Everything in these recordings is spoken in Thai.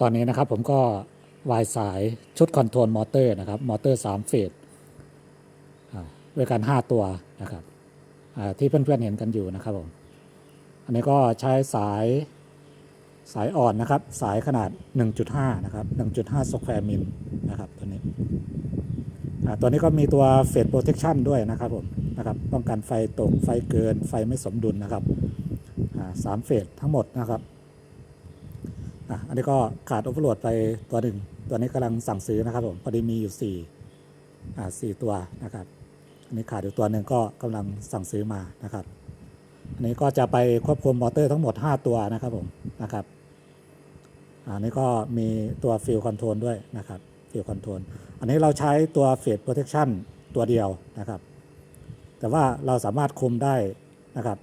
ตอนนี้นะครับผมก็วายสายชุดคอนโทรลมอเตอร์นะครับมอเตอร์3เฟสด้วยกัน 5 ตัวนะครับที่เพื่อนๆเห็นกันอยู่นะครับผมอันนี้ก็ใช้สายสายอ่อนนะครับ สายขนาด 1.5 นะครับ 1.5สแควร์มิลนะครับตัวนี้ตัวนี้ก็มีตัวเฟสโปรเทคชันด้วยนะครับผมนะครับป้องกันไฟตกไฟเกินไฟไม่สมดุลนะครับสามเฟสทั้งหมดนะครับ อะอันนี้ก็ขาดโอเวอร์โหลดไปตัวหนึ่งตัวนี้กำลังสั่งซื้อนะครับผมพอดีมีอยู่4อ่าสี่ตัวนะครับ อันนี้ขาดอยู่ตัวหนึ่งก็กำลังสั่งซื้อมานะครับ อันนี้ก็จะไปควบคุมมอเตอร์ทั้งหมด 5 ตัวนะครับผมนะครับอันนี้ก็มีตัวฟิลคอนโทรลด้วยนะครับฟิลคอนโทรลอันนี้เราใช้ตัวเฟสโปรเทคชั่นตัวเดียวนะครับ แต่ว่าเราสามารถคุมได้นะครับ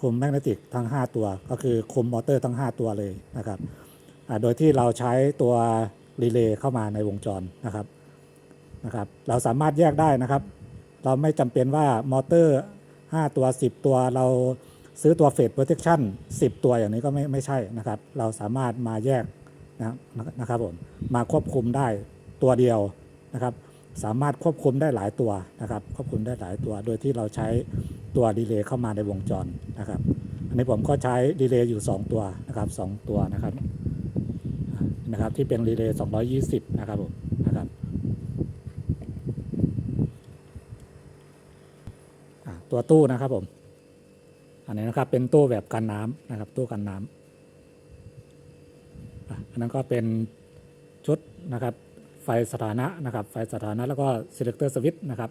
คุมแมกเนติกทั้ง 5 ตัว ก็คือคุมมอเตอร์ทั้ง 5 ตัวเลยนะครับ โดยที่เราใช้ตัวรีเลย์เข้ามาในวงจรนะครับนะครับ เราสามารถแยกได้นะครับ เราไม่จำเป็นว่ามอเตอร์ 5 ตัว 10 ตัวเราซื้อตัวเฟสโปรเทคชั่น10 ตัวอย่างนี้ก็ไม่ไม่ใช่นะครับ เราสามารถมาแยกนะนะครับผมมาควบคุมได้ตัวเดียวนะครับ สามารถควบคุมได้หลายตัวนะครับ ควบคุมได้หลายตัว โดยที่เราใช้ตัวดีเลย์เข้ามาในวงจรนะครับ อันนี้ผมก็ใช้ดีเลย์อยู่ 2 ตัวนะครับสองตัวนะครับ นะครับ ที่เป็นรีเลย์220 นะครับผมนะครับตัวตู้นะครับผม อันนี้นะครับเป็นตู้แบบกันน้ำนะครับ ตู้กันน้ำอันนั้นก็เป็นชุดนะครับ ไฟสถานะนะครับ ไฟสถานะแล้วก็ selector switch นะครับ